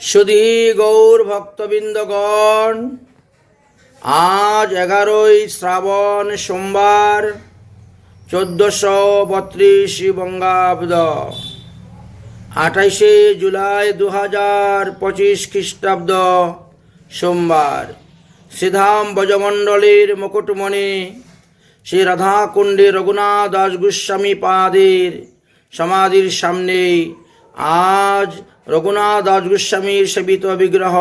সুধী গৌর ভক্তবৃন্দগণ আজ এগারোই শ্রাবণ সোমবার, চোদ্দশো বত্রিশ বঙ্গাব্দ। আঠাইশে জুলাই দু হাজার পঁচিশ খ্রিস্টাব্দ সোমবার। শ্রীধাম ব্রজমণ্ডলীর মুকুটমণি শ্রী রাধাকুণ্ডে রঘুনাথ দাস গোস্বামী পাদের সমাধির সামনে আজ রঘুনাথ দাস গোস্বামীর সেবিত বিগ্রহ।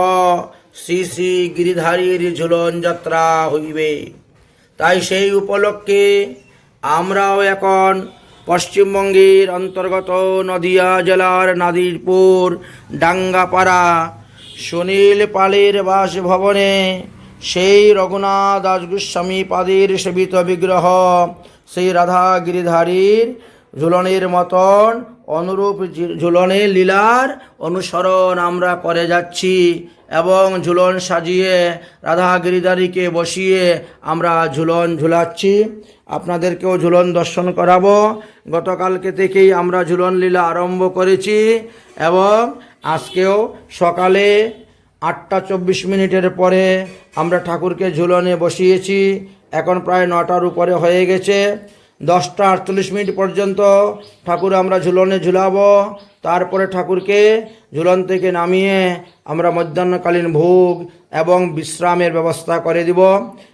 শ্রী শ্রী গিরিধারীর ঝুলন যাত্রা হইবে। তাই সেই উপলক্ষে আমরাও এখন পশ্চিমবঙ্গের অন্তর্গত নদিয়া জেলার নাদিরপুর, ডাঙ্গাপাড়া, সুনীল পালের বাসভবনে সেই রঘুনাথ দাস গোস্বামী পাদের সেবিত বিগ্রহ সেই রাধা গিরিধারীর ঝুলনের মতন অনুরূপ ঝুলনের লীলার অনুসরণ আমরা করে যাচ্ছি এবং ঝুলন সাজিয়ে রাধা গিরিধারীকে বসিয়ে আমরা ঝুলন ঝুলাচ্ছি। আপনাদেরকেও ঝুলন দর্শন করাবো। গতকালকে থেকেই আমরা ঝুলন লীলা আরম্ভ করেছি এবং আজকেও সকালে আটটা চব্বিশ মিনিটের পরে আমরা ঠাকুরকে ঝুলনে বসিয়েছি। এখন প্রায় নটার উপরে হয়ে গেছে। দশটা আটচল্লিশ মিনিট পর্যন্ত ঠাকুর আমরা ঝুলনে ঝুলাবো। তারপরে ঠাকুরকে ঝুলন থেকে নামিয়ে আমরা মধ্যাহ্নকালীন ভোগ এবং বিশ্রামের ব্যবস্থা করে দিব।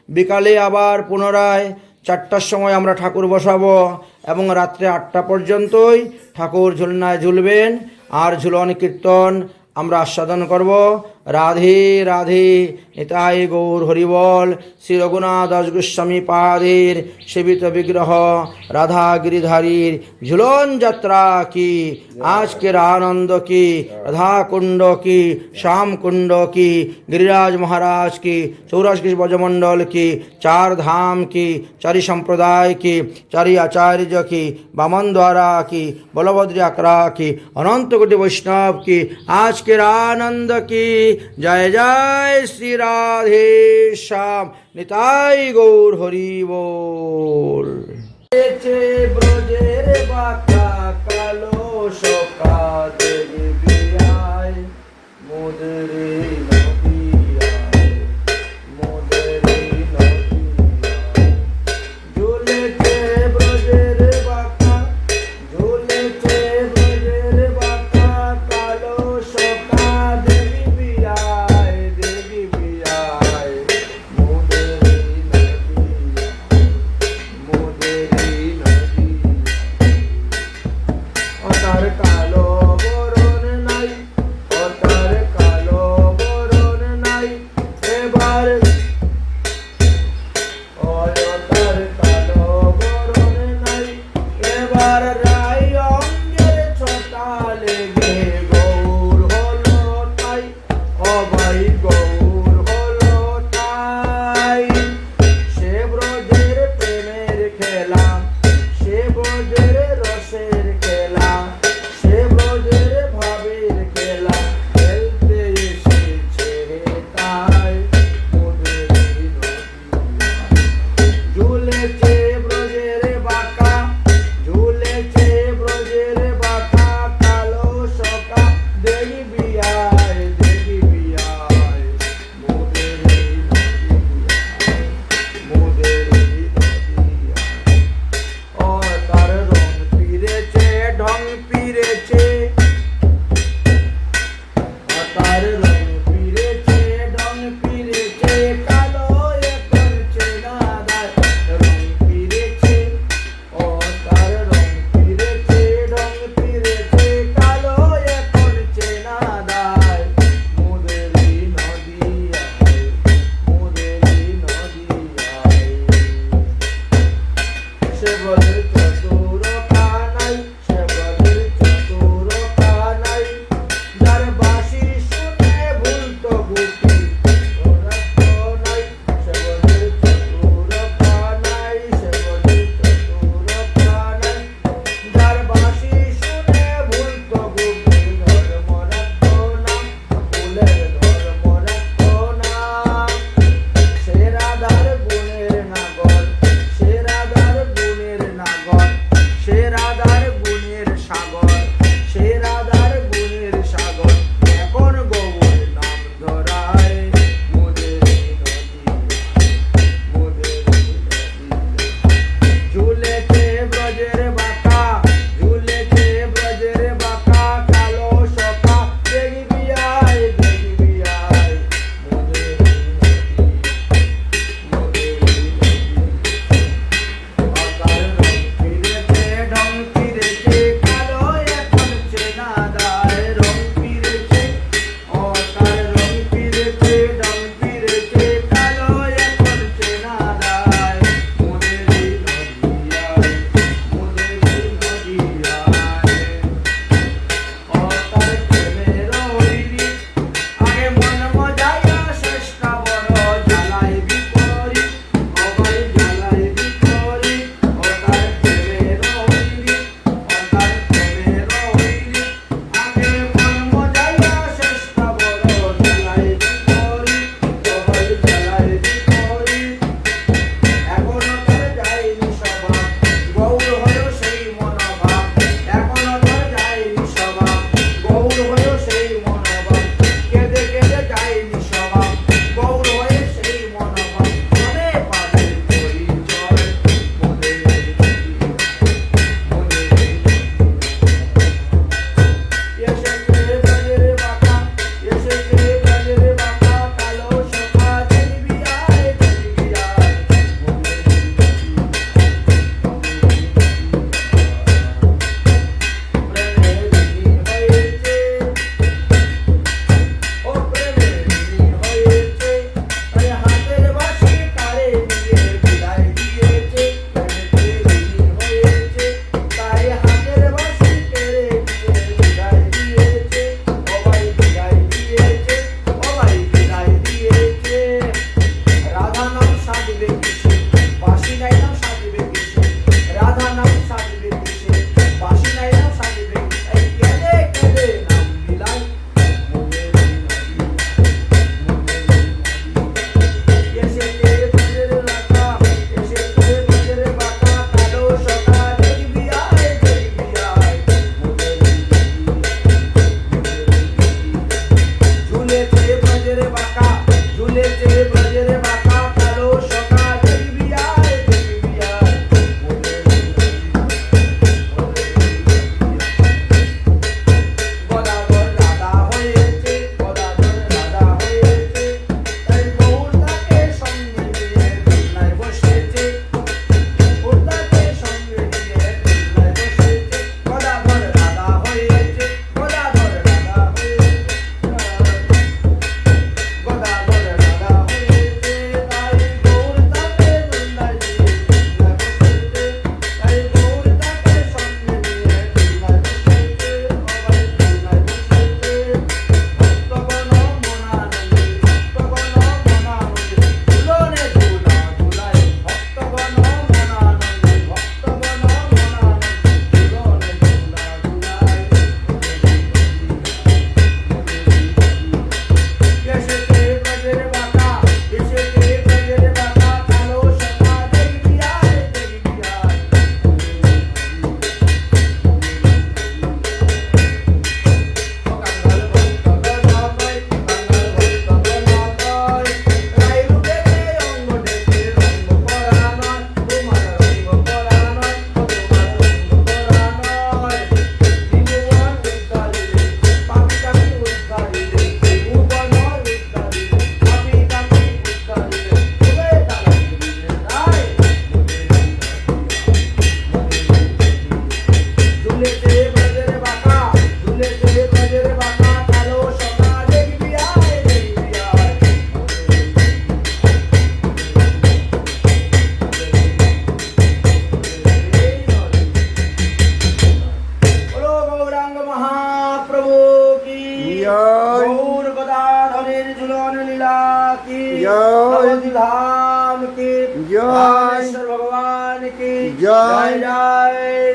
বিকালে আবার পুনরায় চারটার সময় আমরা ঠাকুর বসাবো এবং রাত্রে আটটা পর্যন্তই ঠাকুর ঝুলনায় ঝুলবেন। আর ঝুলন কীর্তন আমরা আস্বাদন করব। রাধে রাধে, নিতাই গৌর হরিবল শ্রী রঘুনাথ দাস গোস্বামী পাদের সেবিত বিগ্রহ রাধা গিরিধারীর ঝুলন যাত্রা কি, আজকের আনন্দ কি রাধা কুণ্ড কি শ্যাম কুণ্ড কি, গিরিরাজ মহারাজ কি সৌরাষ্ট্র ব্রজমণ্ডল কি, চার ধাম কি, চারি সম্প্রদায় কি, চারি আচার্য কি, বামন দ্বারা কি, বলভদ্র আকরা কি, অনন্ত কোটি বৈষ্ণব কি, আজকের আনন্দ কি। জয় জয় শ্রী রাধে শ্যাম। নিতাই গৌর হরি বল। ব্রজের বাঁকা কালো সকা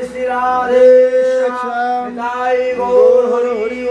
শ্রী রাধে। গৌর হরি হরি